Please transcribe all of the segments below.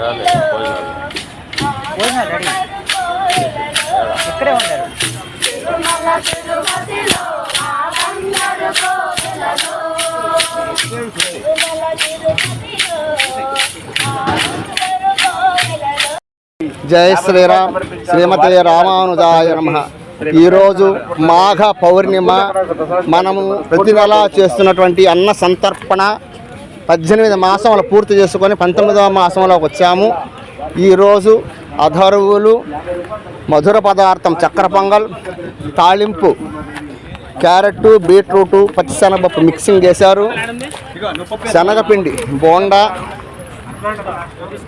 రాలేదు పోయినాడు భోజనాలు రెడీ? ఇక్కడే ఉంటారు జై శ్రీరామ్ శ్రీమతే రామానుజాయ నమ. ఈరోజు మాఘ పౌర్ణిమ. మనము ప్రతి నెల చేస్తున్నటువంటి అన్న సంతర్పణ పద్దెనిమిది మాసములు పూర్తి చేసుకొని పంతొమ్మిదవ మాసంలోకి వచ్చాము. ఈరోజు అధరువులు మధుర పదార్థం చక్కెర పొంగల్ తాళింపు క్యారెట్ బీట్రూటు పచ్చిశనగపప్పు మిక్సింగ్ చేశారు. శనగపిండి బోండా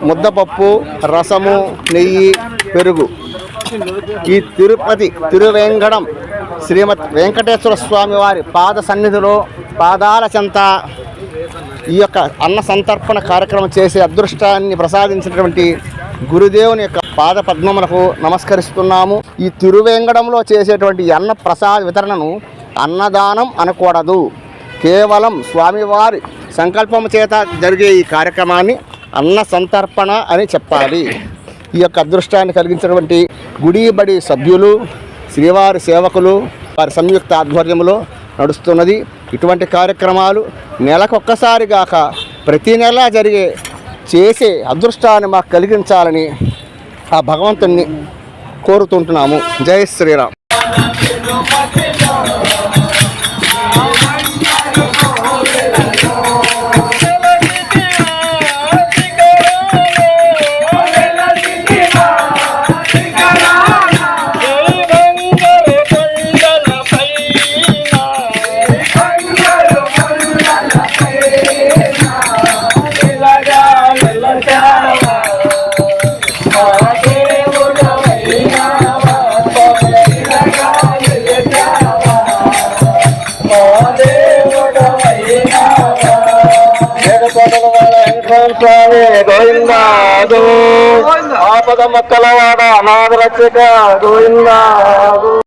ముద్దపప్పు రసము నెయ్యి పెరుగు. ఈ తిరుపతి తిరువేంగడం శ్రీమద్ వెంకటేశ్వర స్వామి వారి పాద సన్నిధిలో పాదాల చెంత ఈ యొక్క అన్న సంతర్పణ కార్యక్రమం చేసే అదృష్టాన్ని ప్రసాదించినటువంటి గురుదేవుని యొక్క పాద పద్మములకు నమస్కరిస్తున్నాము. ఈ తిరువేంగడంలో చేసేటువంటి అన్న ప్రసాద వితరణను అన్నదానం అనకూడదు. కేవలం స్వామివారి సంకల్పం చేత జరిగే ఈ కార్యక్రమాన్ని అన్న సంతర్పణ అని చెప్పాలి. ఈ యొక్క అదృష్టాన్ని కలిగించినటువంటి గుడి బడి సభ్యులు శ్రీవారి సేవకులు వారి సంయుక్త ఆధ్వర్యంలో నడుస్తున్నది. ఇటువంటి కార్యక్రమాలు నెలకొక్కసారి గాక ప్రతి నెల జరిగే చేసే అదృష్టాన్ని మాకు కలిగించాలని ఆ భగవంతుణ్ణి కోరుతుంటున్నాము. జై శ్రీరామ్. స్వామి గోవింద? ఆపద మొక్కల వాడ అనాథ రక్షక గోవింద